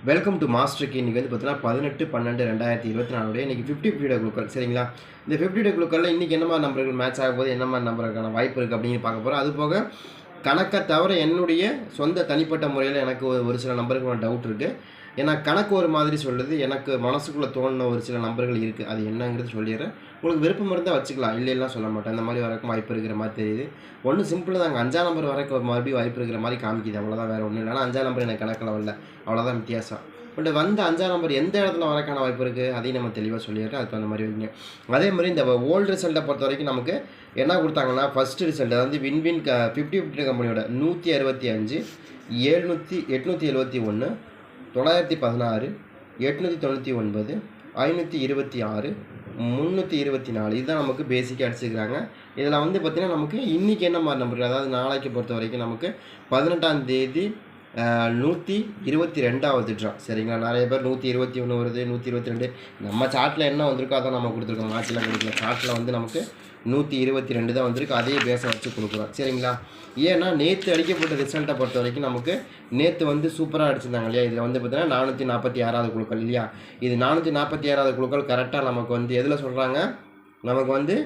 Welcome to master K இன்றைக்கி வந்து பார்த்தீங்கன்னா பதினெட்டு பன்னெண்டு ரெண்டாயிரத்தி இருபத்தி நாலுடைய இன்றைக்கி ஃபிஃப்டி ஃபிஃப்டி குழுக்கள். சரிங்களா? இந்த ஃபிஃப்டி டே குழுக்களில் இன்றைக்கி என்ன மாதிரி நம்பர்கள் மேட்ச் ஆக போது என்ன மாதிரி நம்பருக்கான வாய்ப்பு இருக்குது அப்படின்னு பார்க்க போகிறோம் அது போக கணக்கை தவிர என்னுடைய சொந்த தனிப்பட்ட முறையில் எனக்கு ஒரு ஒரு சில நம்பருக்கு டவுட் இருக்குது ஏன்னா கணக்கு ஒரு மாதிரி சொல்லுது. எனக்கு மனசுக்குள்ளே தோணுன ஒரு சில நம்பர்கள் இருக்குது அது என்னங்கிறது சொல்லிடுறேன். உங்களுக்கு விருப்பம் இருந்தால் வச்சுக்கலாம். இல்லைலாம் சொல்ல மாட்டேன். இந்த மாதிரி வரக்கும் வாய்ப்பு இருக்கிற மாதிரி தெரியுது. ஒன்று சிம்பிள் தாங்க. அஞ்சாம் நம்பர் வரைக்கும் மறுபடியும் வாய்ப்பு இருக்கிற மாதிரி காமிக்குது. அவ்வளோதான் வேறு ஒன்றும் இல்லை. ஆனால் அஞ்சாம் நம்பர் எனக்கு கணக்கில் வரல. அவ்வளோதான் வித்தியாசம். பட் வந்த அஞ்சாம் நம்பர் எந்த இடத்துல வரக்கான வாய்ப்பு இருக்குது அதையும் நம்ம தெளிவாக சொல்லிடுறேன். அதுக்கு அந்த மாதிரி வைங்க. அதே மாதிரி இந்த ஓல்டு ரிசல்ட்டை பொறுத்த வரைக்கும் நமக்கு என்ன கொடுத்தாங்கன்னா ஃபஸ்ட்டு ரிசல்ட் அதாவது வின்வின் க ஃபிஃப்டி ஃபிஃப்டி கம்பெனியோட நூற்றி அறுபத்தி அஞ்சு ஏழ்நூற்றி எட்நூற்றி எழுபத்தி ஒன்று தொள்ளாயிரத்தி பதினாறு எட்நூற்றி தொண்ணூற்றி ஒன்பது ஐநூற்றி இருபத்தி ஆறு முந்நூற்றி இருபத்தி நாலு. இதுதான் நமக்கு பேசிக்காக அடிச்சுக்கிறாங்க இதில் வந்து பார்த்திங்கன்னா நமக்கு இன்றைக்கி என்ன மாதிரி நம்பர் அதாவது நாளைக்கு பொறுத்த வரைக்கும் நமக்கு பதினெட்டாம் தேதி நூற்றி இருபத்தி ரெண்டாவது ட்ரா சரிங்களா? நிறைய பேர் நூற்றி இருபத்தி ஒன்று வருது நூற்றி இருபத்தி ரெண்டு. நம்ம சார்ட்டில் என்ன வந்திருக்கோ அதான் நம்ம கொடுத்துருக்கோம். மாற்றிலாம் கொடுக்கல. சார்ட்டில் வந்து நமக்கு நூற்றி இருபத்தி ரெண்டு தான் வந்திருக்கு. அதே பேஸை வச்சு கொடுக்குறோம். சரிங்களா? ஏன்னா நேற்று அடிக்கப்பட்ட ரிசல்ட்டை பொறுத்த வரைக்கும் நமக்கு நேற்று வந்து சூப்பராக அடிச்சிருந்தாங்க இல்லையா? இதில் வந்து பார்த்திங்கன்னா நானூற்றி நாற்பத்தி ஆறாவது குழுக்கள் இல்லையா? இது நானூற்றி நாற்பத்தி ஆறாவது குழுக்கள் கரெக்டாக நமக்கு வந்து எதில் சொல்கிறாங்க நமக்கு வந்து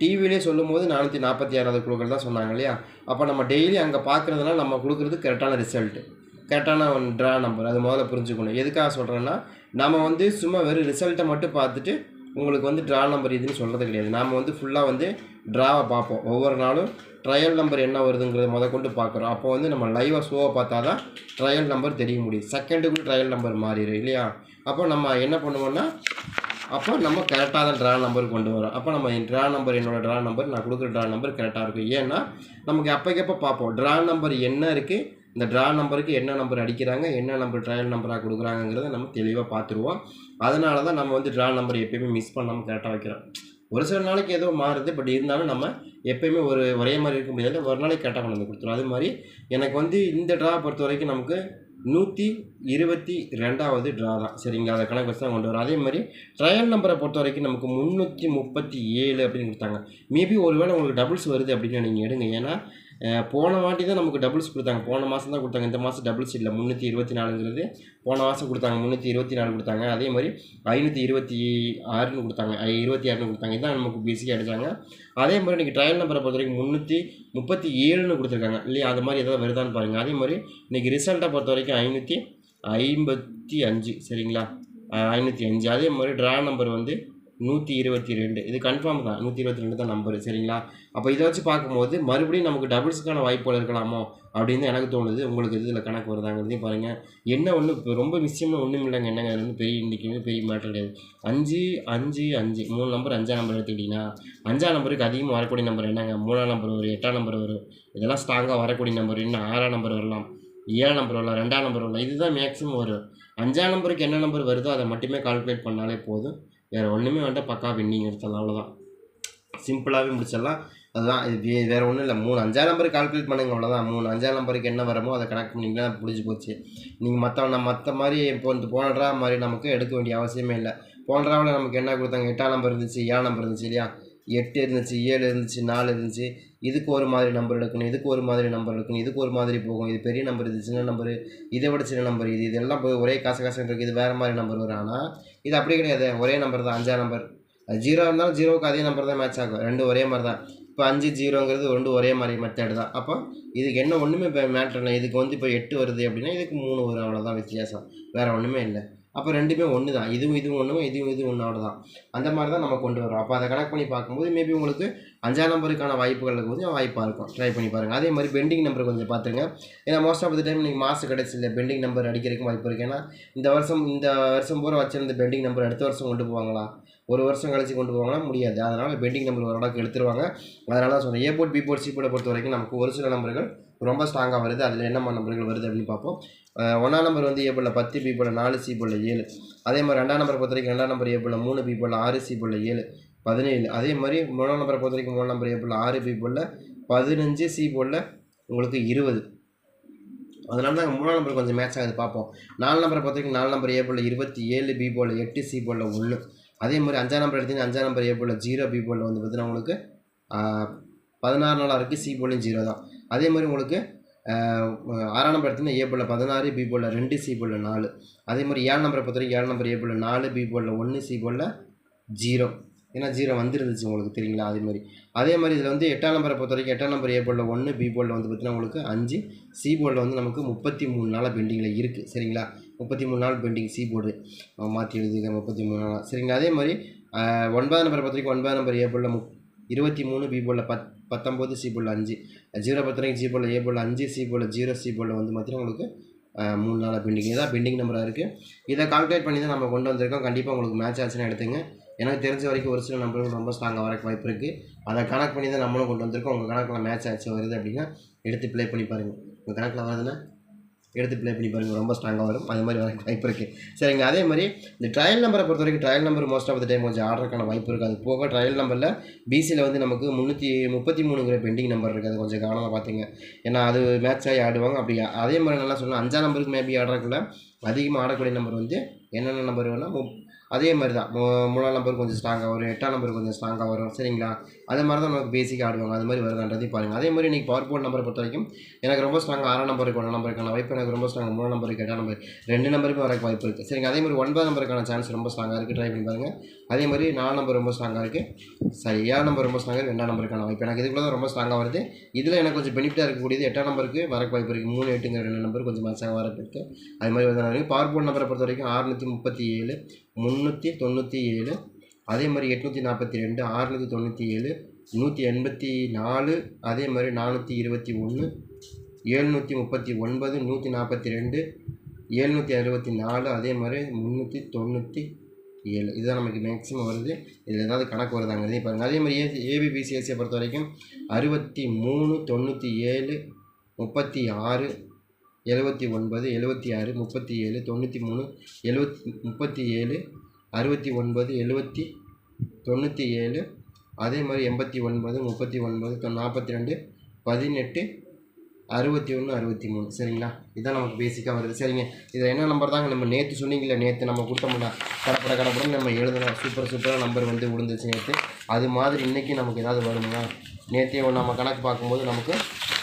டிவிலே சொல்லும்போது நானூற்றி நாற்பத்தி ஆறாவது குழுக்கள் தான் சொன்னாங்க இல்லையா? அப்போ நம்ம டெய்லி அங்கே பார்க்குறதுனால நம்ம கொடுக்குறது கரெக்டான ரிசல்ட்டு கரெக்டான ஒன் ட்ரா நம்பர் அது முதல்ல புரிஞ்சுக்கணும். எதுக்காக சொல்கிறேன்னா நம்ம வந்து சும்மா வெறும் ரிசல்ட்டை மட்டும் பார்த்துட்டு உங்களுக்கு வந்து ட்ரா நம்பர் இதுன்னு சொல்கிறது கிடையாது. நாம் வந்து ஃபுல்லாக வந்து ட்ராவை பார்ப்போம். ஒவ்வொரு நாளும் ட்ரையல் நம்பர் என்ன வருதுங்கிறத முத கொண்டு பார்க்குறோம். அப்போ வந்து நம்ம லைவாக ஷோவை பார்த்தா தான் ட்ரையல் நம்பர் தெரிய முடியும். செகண்டுக்குள்ள ட்ரையல் நம்பர் மாறிடும் இல்லையா? அப்போ நம்ம என்ன பண்ணுவோம்னா அப்போ நம்ம கரெக்டாக தான் ட்ரா நம்பர் கொண்டு வரோம். அப்போ நம்ம ட்ரா நம்பர் என்னோடய ட்ரா நம்பர் நான் கொடுக்குற ட்ரா நம்பர் கரெக்டாக இருக்கும். ஏன்னா நமக்கு அப்போக்கப்போ பார்ப்போம். ட்ரா நம்பர் என்ன இருக்குது இந்த ட்ரா நம்பருக்கு என்ன நம்பர் அடிக்கிறாங்க என்ன நம்பர் ட்ரையல் நம்பராக கொடுக்குறாங்கிறத நம்ம தெளிவாக பார்த்துருவோம். அதனால தான் நம்ம வந்து ட்ரா நம்பர் எப்பயுமே மிஸ் பண்ணாமல் கரெக்டாக வைக்கிறோம். ஒரு சில நாளைக்கு ஏதோ மாறுது பட் இருந்தாலும் நம்ம எப்பயுமே ஒரு ஒரே மாதிரி இருக்க முடியாது. ஒரு நாளைக்கு கரெக்டாக கொண்டு வந்து கொடுத்துரும். அது மாதிரி எனக்கு வந்து இந்த ட்ரா பொறுத்த வரைக்கும் நமக்கு நூற்றி இருபத்தி ரெண்டாவது ட்ரா தான். சரிங்களா? அதை கணக்கு வச்சு தான் கொண்டு வரும். அதே மாதிரி ட்ரையல் நம்பரை பொறுத்த வரைக்கும் நமக்கு முந்நூற்றி முப்பத்தி ஏழு அப்படின்னு கொடுத்தாங்க. மேபி ஒருவேளை உங்களுக்கு டபுள்ஸ் வருது அப்படின்னு நீங்கள் எடுங்க. ஏன்னா போன வாட்டி தான் நமக்கு டபுள்ஸ் கொடுத்தாங்க. போன மாதம் தான் கொடுத்தாங்க. இந்த மாதம் டபுள்ஸ் இல்லை. முந்நூற்றி இருபத்தி நாலுங்கிறது போன மாதம் கொடுத்தாங்க. முந்நூற்றி இருபத்தி நாலு கொடுத்தாங்க. அதே மாதிரி ஐநூற்றி இருபத்தி ஆறுன்னு கொடுத்தாங்க. இருபத்தி ஆறுன்னு கொடுத்தாங்க. இதான் நமக்கு பேசிக்காக அடித்தாங்க அதே மாதிரி இன்றைக்கி ட்ரையல் நம்பரை பொறுத்த வரைக்கும் முந்நூற்றி முப்பத்தி ஏழுன்னு கொடுத்துருக்காங்க. இல்லையா? அது மாதிரி எதாவது வருதான்னு பாருங்கள் அதே மாதிரி இன்றைக்கி ரிசல்ட்டை பொறுத்த வரைக்கும் ஐநூற்றி ஐம்பத்தி அஞ்சு. சரிங்களா? ஐநூற்றி அஞ்சு. அதே மாதிரி ட்ரா நம்பர் வந்து நூற்றி இருபத்தி ரெண்டு. இது கன்ஃபார்ம் தான். நூற்றி இருபத்தி ரெண்டு தான் நம்பர் சரிங்களா? அப்போ இதை வச்சு பார்க்கும்போது மறுபடியும் நமக்கு டபுள்ஸுக்கான வாய்ப்புகள் இருக்கலாமோ அப்படின்னு எனக்கு தோணுது. உங்களுக்கு இதில் கணக்கு வருதாங்கிறதையும் பாருங்கள் என்ன ஒன்று இப்போ ரொம்ப விஷயம்னு ஒன்றும் இல்லைங்க. என்னங்க அது வந்து பெரிய இன்றைக்குமே பெரிய மேட்டர் கிடையாது. அஞ்சு அஞ்சு அஞ்சு. மூணு நம்பர் அஞ்சாம் நம்பர் எடுத்துக்கிட்டிங்கன்னா அஞ்சாம் நம்பருக்கு அதிகமாக வரக்கூடிய நம்பர் என்னங்க? மூணாம் நம்பர் வரும் எட்டாம் நம்பர் வரும். இதெல்லாம் ஸ்ட்ராங்காக வரக்கூடிய நம்பர் இன்னும் ஆறாம் நம்பர் வரலாம். ஏழாம் நம்பர் வரலாம் ரெண்டாம் நம்பர் வரலாம். இதுதான் மேக்ஸிமம் வரும். அஞ்சாம் நம்பருக்கு என்ன நம்பர் வருதோ அதை மட்டுமே கால்குலேட் பண்ணாலே போதும். வேறு ஒன்றுமே வந்துட்டு பக்கா வின்னிங் எடுத்துடலாம் அவ்வளோதான் சிம்பிளாகவே முடிச்சிடலாம். அதுதான் இது வே- வேற ஒன்றும் இல்லை. மூணு அஞ்சாம் நம்பருக்கு கால்குலேட் பண்ணுங்க அவ்வளோதான் மூணு அஞ்சாம் நம்பருக்கு என்ன வரமோ அதை கனெக்ட் பண்ணிங்கன்னா பிடிச்சி போச்சு. நீங்கள் மற்ற மற்ற மாதிரி இப்போ இந்த போன மாதிரி நமக்கு எடுக்க வேண்டிய அவசியமே இல்லை. போனட்ராவில் நமக்கு என்ன கொடுத்தாங்க? எட்டாம் நம்பர் இருந்துச்சு ஏழாம் நம்பர் இருந்துச்சு இல்லையா? எட்டு இருந்துச்சு ஏழு இருந்துச்சு நாலு இருந்துச்சு. இதுக்கு ஒரு மாதிரி நம்பர் எடுக்கணும் இதுக்கு ஒரு மாதிரி நம்பர் எடுக்கணும் இதுக்கு ஒரு மாதிரி போகும் இது பெரிய நம்பர் இது சின்ன நம்பர் இதை விட சின்ன நம்பர் இது இதெல்லாம் போய் ஒரே காசு காசு இருக்குது இது வேறு மாதிரி நம்பர் வரும். ஆனால் இது அப்படி கிடையாது. ஒரே நம்பர் தான் அஞ்சா நம்பர் ஜீரோ இருந்தாலும் ஜீரோவுக்கு அதே நம்பர் தான் மேட்ச் ஆகும். ரெண்டு ஒரே மாதிரி தான். இப்போ அஞ்சு ஜீரோங்கிறது ரெண்டு ஒரே மாதிரி மெத்தேடு தான். அப்போ இதுக்கு என்ன ஒன்றுமே இப்போ மேட்ரு இல்லை. இதுக்கு வந்து இப்போ எட்டு வருது அப்படின்னா இதுக்கு மூணு வரும். அவ்வளோதான் வித்தியாசம். வேறு ஒன்றுமே இல்லை. அப்போ ரெண்டுமே ஒன்று தான். இதுவும் இதுவும் ஒன்றுமே இதுவும் இதுவும் ஒன்று அவ்வளோதான் அந்த மாதிரி தான் நம்ம கொண்டு வரோம் அப்போ அதை கணக்கு பண்ணி பார்க்கும்போது மேபி உங்களுக்கு அஞ்சாம் நம்பருக்கான வாய்ப்புகள் கொஞ்சம் வாய்ப்பாக இருக்கும். ட்ரை பண்ணி பாருங்கள் அதே மாதிரி பெண்டிங் நம்பர் கொஞ்சம் பார்த்துருங்க ஏன்னா மோஸ்ட் ஆஃப் த டைம் நீங்கள் மாதம் கடைசியில் பெண்டிங் நம்பர் அடிக்கிறதுக்கும் வாய்ப்பு இருக்குது ஏன்னா இந்த வருஷம் இந்த வருஷம் பூரா வச்சிருந்த பெண்டிங் நம்பர் அடுத்த வருஷம் கொண்டு போவாங்களா? ஒரு வருஷம் கழிச்சு கொண்டு போவாங்களா? முடியாது. அதனால் பெண்டிங் நம்பர் ஒரு அளவுக்கு எடுத்துருவாங்க. அதனால தான் சொன்னேன். A board B board C பொறுத்த வரைக்கும் நமக்கு ஒரு சில நம்பர்கள் ரொம்ப ஸ்ட்ராங்காக வருது. அதில் என்னம்மா நம்பர்கள் வருது அப்படின்னு பார்ப்போம். ஒன்றாம் நம்பர் வந்து ஏ போர்டில் பத்து பி நாலு சி ஏழு. அதே மாதிரி ரெண்டாம் நம்பர் பொறுத்த வரைக்கும் ரெண்டாம் நம்பர் ஏ மூணு பி ஆறு சி ஏழு. பதினேழு. அதே மாதிரி மூணாம் நம்பரை பொறுத்த வரைக்கும் மூணு நம்பர் ஏ ஆறு பி போல் பதினஞ்சு சி போல் உங்களுக்கு இருபது. அதனால தான் மூணாம் நம்பர் கொஞ்சம் மேட்ச் ஆகுது பார்ப்போம். நாலு நம்பரை பொறுத்த வரைக்கும் நாலு நம்பர் ஏ போல் இருபத்தி ஏழு பி போல் எட்டு சி போல் ஒன்று. அதே மாதிரி அஞ்சாம் நம்பர் எடுத்தீங்கன்னா அஞ்சாம் நம்பர் ஏ போல் ஜீரோ பி போல் வந்து பார்த்தீங்கன்னா உங்களுக்கு பதினாறு நாளாக இருக்குது சி போலையும் ஜீரோ தான். அதே மாதிரி உங்களுக்கு ஆறாம் நம்பர் எடுத்தீங்கன்னா ஏ போலில் பதினாறு பி போல் ரெண்டு சி போல் நாலு. அதே மாதிரி ஏழு நம்பரை பொறுத்த வரைக்கும் ஏழு நம்பர் ஏ நாலு பி போல் ஒன்று சி போல் ஜீரோ ஏன்னா ஜீரோ வந்துருந்துச்சு உங்களுக்கு தெரியுங்களா? அதே மாதிரி. அதே மாதிரி இதில் வந்து எட்டாம் நம்பரை பொறுத்த வரைக்கும் எட்டாம் நம்பர் ஏ போலில் ஒன்று பி போலில் வந்து பார்த்தீங்கன்னா உங்களுக்கு அஞ்சு சி போர்டில் வந்து நமக்கு முப்பத்தி மூணு நாளாக பெண்டிங்கில் இருக்குது சரிங்களா? முப்பத்தி மூணு நாள் பெண்டிங் சி போர்டு மாற்றி எழுதிக்க முப்பத்தி மூணு நாளாக சரிங்களா? அதே மாதிரி ஒன்பதாம் நம்பரை பொறுத்த வரைக்கும் ஒன்பதாம் நம்பர் ஏ போலில் மு இருபத்தி மூணு பி போலில் பத் பத்தொம்போது சி போலில் அஞ்சு. ஜீரோ பொறுத்த வரைக்கும் ஜி போலில் ஏ போலில் அஞ்சு சி போலில் ஜீரோ சி போலில் வந்து பார்த்தீங்கன்னா உங்களுக்கு மூணு நாளாக பெண்டிங் இதான் பெண்டிங் நம்பராக இருக்குது இதை கால்குலேட் பண்ணி தான் நம்ம கொண்டு வந்திருக்கோம். கண்டிப்பாக உங்களுக்கு மேட்ச் ஆச்சுன்னா எடுத்துங்க. எனக்கு தெரிஞ்ச வரைக்கும் ஒரு சில நம்பர்கள் ரொம்ப ஸ்ட்ராங்காக வரக்கு வாய்ப்பு இருக்குது அதை கணக்கு பண்ணி தான் நம்மளும் கொண்டு வந்திருக்கோம். உங்கள் கணக்கில் மேட்ச் ஆச்சு வருது அப்படின்னா எடுத்து ப்ளே பண்ணி பாருங்கள் உங்கள் கணக்கில் வருதுன்னா எடுத்து ப்ளே பண்ணி பாருங்கள் ரொம்ப ஸ்ட்ராங்காக வரும். அது மாதிரி வரக்கு வாய்ப்பு இருக்குது சரிங்க. அதே மாதிரி இந்த ட்ரையல் நம்பரை பொறுத்த வரைக்கும் trial number most of the time கொஞ்சம் ஆர்டருக்கான வாய்ப்பு இருக்குது அது போக ட்ரையல் நம்பரில் பிசியில் வந்து நமக்கு முந்நூற்றி முப்பத்தி மூணுங்கிற பெண்டிங் நம்பர் இருக்குது அது கொஞ்சம் கவனமாக பார்த்துங்க ஏன்னா அது மேட்ச் ஆகி ஆடுவாங்க. அப்படி அதே மாதிரி நல்லா சொல்லலாம். அஞ்சாம் நம்பருக்கு மேபி ஆடுறதுக்குள்ள அதிகமாக ஆடக்கூடிய நம்பர் வந்து என்னென்ன நம்பர் வேணால் மு அதே மாதிரி தான் மூணாம் நம்பர் கொஞ்சம் ஸ்ட்ராங்காக வரும் எட்டாம் நம்பர் கொஞ்சம் ஸ்ட்ராங்காக வரும் சரிங்களா? அதே மாதிரி தான் நமக்கு பேசிக்காக ஆடுவாங்க. அது மாதிரி வருதான்றதையும் பாருங்கள் அதே மாதிரி இன்றைக்கி பவர் போர்ட் நம்பரை பொறுத்த வரைக்கும் எனக்கு ரொம்ப ஸ்ட்ராங்காக ஆறாம் நம்பருக்கு ஒன்றாம் நம்பருக்கான வாய்ப்பு எனக்கு ரொம்ப ஸ்ட்ராங் மூணாம் நம்பருக்கு எட்டாம் நம்பர் ரெண்டு நம்பருக்கும் வரக்கு வாய்ப்பு இருக்குது சரிங்க அதே மாதிரி ஒன்பதாம் நம்பருக்கான சான்ஸ் ரொம்ப ஸ்ட்ராங்காக இருக்குது ட்ரை பண்ணி பாருங்கள் அதே மாதிரி நாலாம் நம்பர் ரொம்ப ஸ்ட்ராங்காக இருக்குது சரி ஏழாம் நம்பர் ரொம்ப ஸ்ட்ராங்காக இருக்குது ரெண்டாம் நம்பருக்கான வாய்ப்பு. எனக்கு இதுக்குள்ள தான் ரொம்ப ஸ்ட்ராங்காக வருது. இதில் எனக்கு கொஞ்சம் பெனிஃபிட்டாக இருக்கக்கூடியது எட்டாம் நம்பருக்கு வரக்கு வாய்ப்பு இருக்குது மூணு எட்டுங்கிற ரெண்டு நம்பர் கொஞ்சம் மேட்சாக வரக்கு இருக்குது அது மாதிரி வந்து பவர் போர்ட் நம்பரை பொறுத்த வரைக்கும் அறுநூற்றி முப்பத்தி ஏழு முந்நூற்றி தொண்ணூற்றி ஏழு அதே மாதிரி எட்நூற்றி நாற்பத்தி ரெண்டு ஆறுநூற்றி தொண்ணூற்றி ஏழு நூற்றி எண்பத்தி நாலு அதே மாதிரி நானூற்றி இருபத்தி ஒன்று ஏழ்நூற்றி முப்பத்தி ஒன்பது நூற்றி நாற்பத்தி ரெண்டு ஏழ்நூற்றி அறுபத்தி நாலு அதே மாதிரி முந்நூற்றி தொண்ணூற்றி ஏழு. இதுதான் நமக்கு மேக்ஸிமம் வருது. இதில் ஏதாவது கணக்கு வருதாங்கிறதே பாருங்கள் அதே மாதிரி ஏபிபிசிஎஸ்சியை e பொறுத்த வரைக்கும் அறுபத்தி மூணு தொண்ணூற்றி ஏழு முப்பத்தி ஆறு எழுபத்தி ஒன்பது எழுபத்தி ஆறு முப்பத்தி ஏழு தொண்ணூற்றி மூணு எழுபத்தி முப்பத்தி ஏழு அறுபத்தி ஒன்பது எழுபத்தி தொண்ணூற்றி ஏழு அதே மாதிரி எண்பத்தி ஒன்பது முப்பத்தி ஒன்பது தொ நாற்பத்தி ரெண்டு பதினெட்டு அறுபத்தி ஒன்று அறுபத்தி மூணு சரிங்களா? இதான் நமக்கு பேசிக்காக வருது. சரிங்க. இதில் என்ன நம்பர் தாங்க? நம்ம நேற்று சொன்னீங்களே நேற்று நம்ம கொடுத்தோம்னா கடப்பட கடப்படன்னு நம்ம எழுதணும். சூப்பர் சூப்பராக நம்பர் வந்து விழுந்துச்சு நேற்று அது மாதிரி இன்றைக்கி நமக்கு ஏதாவது வருமா? நேற்றே நம்ம கணக்கு பார்க்கும்போது நமக்கு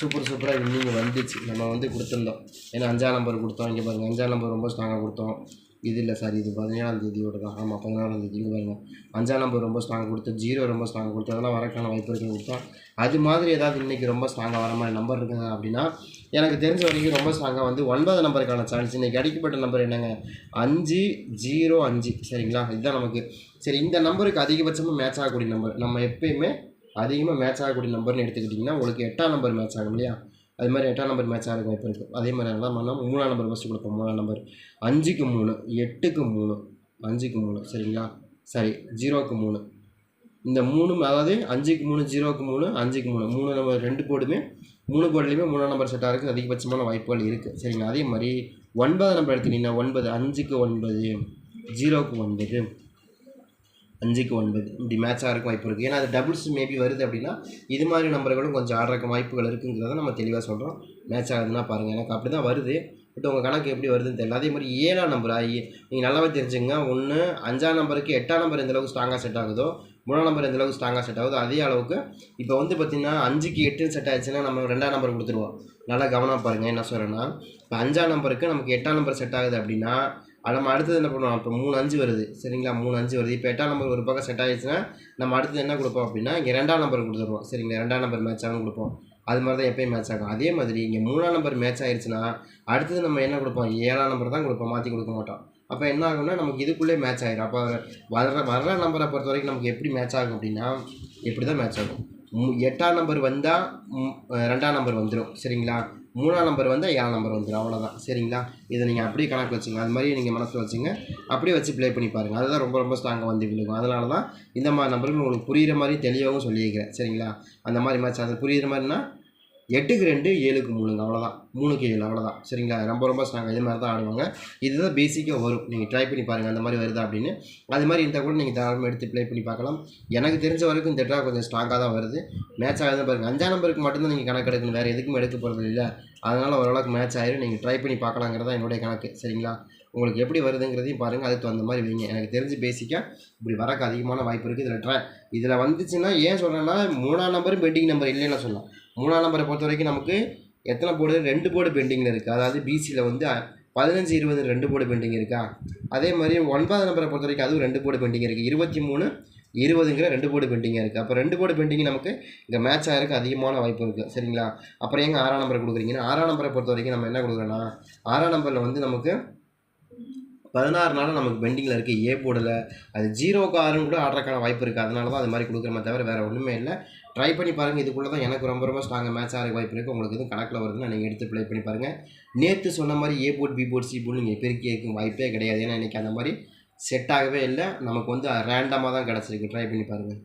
சூப்பர் சூப்பராக இன்னிங்க வந்துச்சு. நம்ம வந்து கொடுத்துருந்தோம். ஏன்னா அஞ்சாம் நம்பர் கொடுத்தோம். இங்கே பாருங்கள் அஞ்சாம் நம்பர் ரொம்ப ஸ்ட்ராங்காக கொடுத்தோம். இது இல்லை சார் இது பதினேழாம் தேதியோட தான். ஆமாம் பதினாலாம் தேதி இங்கே அஞ்சாம் நம்பர் ரொம்ப ஸ்ட்ராங் கொடுத்து ஜீரோ ரொம்ப ஸ்ட்ராங் கொடுத்து அதெல்லாம் வரக்கான வாய்ப்பு இருக்குன்னு கொடுத்தோம் அது மாதிரி ஏதாவது இன்றைக்கி ரொம்ப ஸ்ட்ராங்காக வர மாதிரி நம்பர் இருக்குங்க அப்படின்னா எனக்கு தெரிஞ்ச வரைக்கும் ரொம்ப ஸ்ட்ராங்காக வந்து ஒன்பது நம்பருக்கான சான்ஸ் இன்றைக்கி அடிக்கப்பட்ட நம்பர் என்னங்க? அஞ்சு ஜீரோ அஞ்சு. சரிங்களா? இதுதான் நமக்கு. சரி இந்த நம்பருக்கு அதிகபட்சமாக மேட்ச் ஆகக்கூடிய நம்பர் நம்ம எப்பயுமே அதிகமாக மேட்ச் ஆகக்கூடிய நம்பர்னு எடுத்துக்கிட்டிங்கன்னா உங்களுக்கு எட்டாம் நம்பர் மேட்ச் ஆகும் இல்லையா? அது மாதிரி எட்டாம் நம்பர் மேட்ச் இருக்கும் இப்போ இருக்குது அதே மாதிரி என்ன பண்ணால் மூணாம் நம்பர் ஃபஸ்ட்டு கொடுப்போம் மூணாம் நம்பர் அஞ்சுக்கு மூணு எட்டுக்கு மூணு அஞ்சுக்கு மூணு சரிங்களா? சரி ஜீரோக்கு மூணு. இந்த மூணு அதாவது அஞ்சுக்கு மூணு ஜீரோக்கு மூணு அஞ்சுக்கு மூணு. மூணு நம்பர் ரெண்டு போர்டுமே மூணு போர்டுலேயுமே மூணாம் நம்பர் செட்டாக இருக்குது அதிகபட்சமான வாய்ப்புகள் இருக்குது சரிங்களா? அதே மாதிரி ஒன்பது நம்பர் எடுத்துக்கிட்டிங்கன்னா ஒன்பது அஞ்சுக்கு ஒன்பது ஜீரோக்கு ஒன்பது. அஞ்சுக்கு ஒன்பது. இப்படி மேட்ச் ஆகிறக்கு வாய்ப்பு இருக்குது ஏன்னா அது டபுள்ஸ் மேபி வருது அப்படின்னா இது மாதிரி நம்பர்களும் கொஞ்சம் ஆடுறதுக்கு வாய்ப்புகள் இருக்குங்கிறத நம்ம தெளிவாக சொல்கிறோம் மேட்ச் ஆகுதுன்னா பாருங்கள் எனக்கு அப்படி தான் வருது. பட் உங்கள் கணக்கு எப்படி வருதுன்னு தெரியல. அதே மாதிரி ஏழாம் நம்பர் நீங்கள் நல்லாவே தெரிஞ்சுங்க ஒன்று அஞ்சாம் நம்பருக்கு எட்டாம் நம்பர் எந்தளவுக்கு ஸ்ட்ராங்காக செட் ஆகுதோ மூணாம் நம்பர் எந்தளவுக்கு ஸ்ட்ராங்காக செட் ஆகுதோ அதே அளவுக்கு இப்போ வந்து பார்த்திங்கன்னா அஞ்சுக்கு எட்டு செட் ஆயிடுச்சுன்னா நம்ம ரெண்டாம் நம்பர் கொடுத்துருவோம். நல்லா கவனம் பாருங்கள் என்ன சொல்கிறேன்னா இப்போ அஞ்சாம் நம்பருக்கு நமக்கு எட்டாம் நம்பர் செட் ஆகுது அப்படின்னா அது நம்ம அடுத்தது என்ன பண்ணுவோம்? இப்போ மூணு அஞ்சு வருது. சரிங்களா? மூணு அஞ்சு வருது. இப்போ எட்டாம் நம்பர் ஒரு பக்கம் செட் ஆகிடுச்சுன்னா நம்ம அடுத்தது என்ன கொடுப்போம் அப்படின்னா இங்கே ரெண்டாம் நம்பர் கொடுத்துருவோம் சரிங்களா? ரெண்டாம் நம்பர் மேட்ச் ஆகும் கொடுப்போம். அது மாதிரி தான் எப்பயும் மேட்ச் ஆகும். அதே மாதிரி இங்கே மூணாம் நம்பர் மேட்ச் ஆயிடுச்சுன்னா அடுத்தது நம்ம என்ன கொடுப்போம்? ஏழாம் நம்பர் தான் கொடுப்போம். மாற்றி கொடுக்க மாட்டோம். அப்போ என்ன ஆகும்னா நமக்கு இதுக்குள்ளே மேட்ச் ஆகிடும் அப்போ வர்ற வர்ற நம்பரை பொறுத்த வரைக்கும் நமக்கு எப்படி மேட்ச் ஆகும் அப்படின்னா இப்படி தான் மேட்ச் ஆகும் எட்டாம் நம்பர் வந்தால் ரெண்டாம் நம்பர் வந்துடும் சரிங்களா? மூணாம் நம்பர் வந்து ஏழாம் நம்பர் வந்துடும் அவ்வளோதான் சரிங்களா? இதை நீங்கள் அப்படியே கணக்கு வச்சுங்க. அது மாதிரி நீங்கள் மனசில் வச்சுங்க. அப்படியே வச்சு ப்ளே பண்ணி பாருங்கள் அதுதான் ரொம்ப ரொம்ப ஸ்ட்ராங்காக வந்து விழுகும். அதனால தான் இந்த மாதிரி நம்பர்கள் உங்களுக்கு புரிகிற மாதிரி தெளிவாகவும் சொல்லியிருக்கிறேன். சரிங்களா? அந்த மாதிரி மேட்ச் அது புரிகிற மாதிரினா எட்டுக்கு ரெண்டு ஏழுக்கு மூணுங்க. அவ்வளோதான் மூணுக்கு ஏழு அவ்வளோதான் சரிங்களா? ரொம்ப ரொம்ப ஸ்ட்ராங்காக இதே மாதிரி தான் ஆடுவாங்க. இதுதான் பேசிக்காக வரும். நீங்கள் ட்ரை பண்ணி பாருங்கள் அந்த மாதிரி வருதா அப்படின்னு. அது மாதிரி இருந்தால் கூட நீங்கள் தாராளமாக எடுத்து ப்ளே பண்ணி பார்க்கலாம். எனக்கு தெரிஞ்ச வரைக்கும் இந்த ட்ரா கொஞ்சம் ஸ்ட்ராங்காக தான் வருது. மேட்ச் ஆகுது பாருங்கள் அஞ்சாம் நம்பருக்கு மட்டும்தான் நீங்கள் கணக்கு எடுக்கணும். வேறு எதுக்கும் எடுக்க போகிறது இல்லை. அதனால் ஓரளவுக்கு மேட்ச் ஆயிரும். நீங்கள் ட்ரை பண்ணி பார்க்கலாங்கிறதா என்னுடைய கணக்கு. சரிங்களா? உங்களுக்கு எப்படி வருதுங்கிறதையும் பாருங்கள் அதுக்கு தகுந்த மாதிரி வைங்க. எனக்கு தெரிஞ்சு பேசிக்காக இப்படி வரக்கு அதிகமான வாய்ப்பு இருக்குது இதில் ட்ரை இதில் வந்துச்சுன்னா ஏன் சொல்கிறேன்னா மூணாம் நம்பரும் பெட்டிங் நம்பர் இல்லைன்னு சொல்லலாம். மூணாம் நம்பரை பொறுத்த வரைக்கும் நமக்கு எத்தனை போர்டு? ரெண்டு போர்டு பெண்டிங்கில் இருக்குது அதாவது பிசியில் வந்து பதினஞ்சு இருபது ரெண்டு போர்டு பெண்டிங் இருக்கா? அதே மாதிரி ஒன்பதாம் நம்பரை பொறுத்த வரைக்கும் அதுவும் ரெண்டு போர்டு பெண்டிங் இருக்குது இருபத்தி மூணு இருபதுங்கிற ரெண்டு போர்டு பெண்டிங்காக இருக்குது அப்போ ரெண்டு போர்டு பெண்டிங் நமக்கு இங்கே மேட்ச் ஆகிறதுக்கு அதிகமான வாய்ப்பு இருக்குது சரிங்களா? அப்புறம் எங்கே ஆறாம் நம்பர் கொடுக்குறீங்கன்னா ஆறாம் நம்பரை பொறுத்த வரைக்கும் நம்ம என்ன கொடுக்குறோன்னா ஆறாம் நம்பரில் வந்து நமக்கு பதினாறு நாளாக நமக்கு பெண்டிங்கில் இருக்குது ஏ போர்டில் அது ஜீரோக்கு ஆறுன்னு கூட ஆடுறதுக்கான வாய்ப்பு இருக்குது அதனால தான் அது மாதிரி கொடுக்குறமே தவிர வேறு ஒன்றுமே இல்லை. ட்ரை பண்ணி பாருங்கள் இதுக்குள்ளே தான் எனக்கு ரொம்ப ரொம்ப ஸ்ட்ராங்காக மேட்ச் ஆகிற வாய்ப்பு இருக்குது உங்களுக்கு எதுவும் கணக்கில் வருதுன்னா நீங்கள் எடுத்து ப்ளே பண்ணி பாருங்கள் நேற்று சொன்ன மாதிரி A board B board C board நீங்கள் பெருக்கி இருக்கும் வாய்ப்பே கிடையாது. ஏன்னா இன்றைக்கி அந்த மாதிரி செட் ஆகவே இல்லை. நமக்கு வந்து ரேண்டமாக தான் கிடச்சிருக்கு. ட்ரை பண்ணி பாருங்கள்